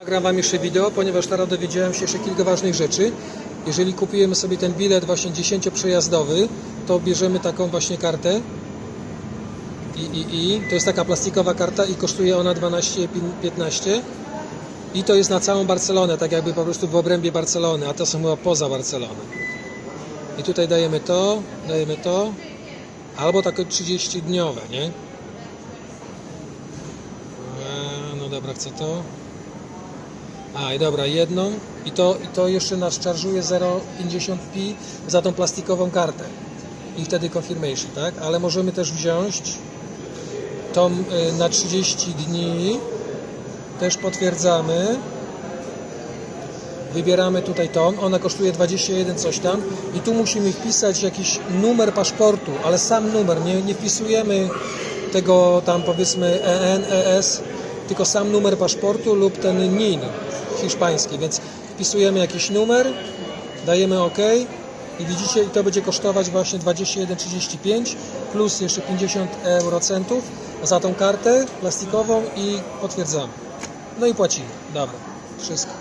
Nagram Wam jeszcze wideo, ponieważ teraz dowiedziałem się jeszcze kilka ważnych rzeczy. Jeżeli kupujemy sobie ten bilet właśnie 10-przejazdowy, to bierzemy taką właśnie kartę. I, i, I to jest taka plastikowa karta i kosztuje ona 12-15. I to jest na całą Barcelonę, tak jakby po prostu w obrębie Barcelony, a to są chyba poza Barceloną. I tutaj dajemy to, dajemy to, albo takie 30-dniowe, nie? E, No dobra, chcę to. A i dobra, jedną i to, i to jeszcze nas czarżuje 0,50p za tą plastikową kartę. I wtedy confirmation, tak? Ale możemy też wziąć tą y, na 30 dni. Też potwierdzamy. Wybieramy tutaj tą, ona kosztuje 21 coś tam i tu musimy wpisać jakiś numer paszportu, ale sam numer, nie, nie wpisujemy tego tam powiedzmy EN, ES, tylko sam numer paszportu lub ten NIN hiszpański, więc wpisujemy jakiś numer, dajemy OK i widzicie, i to będzie kosztować właśnie 21,35 plus jeszcze 50 eurocentów za tą kartę plastikową i potwierdzamy. No i płacimy. Dobra, wszystko.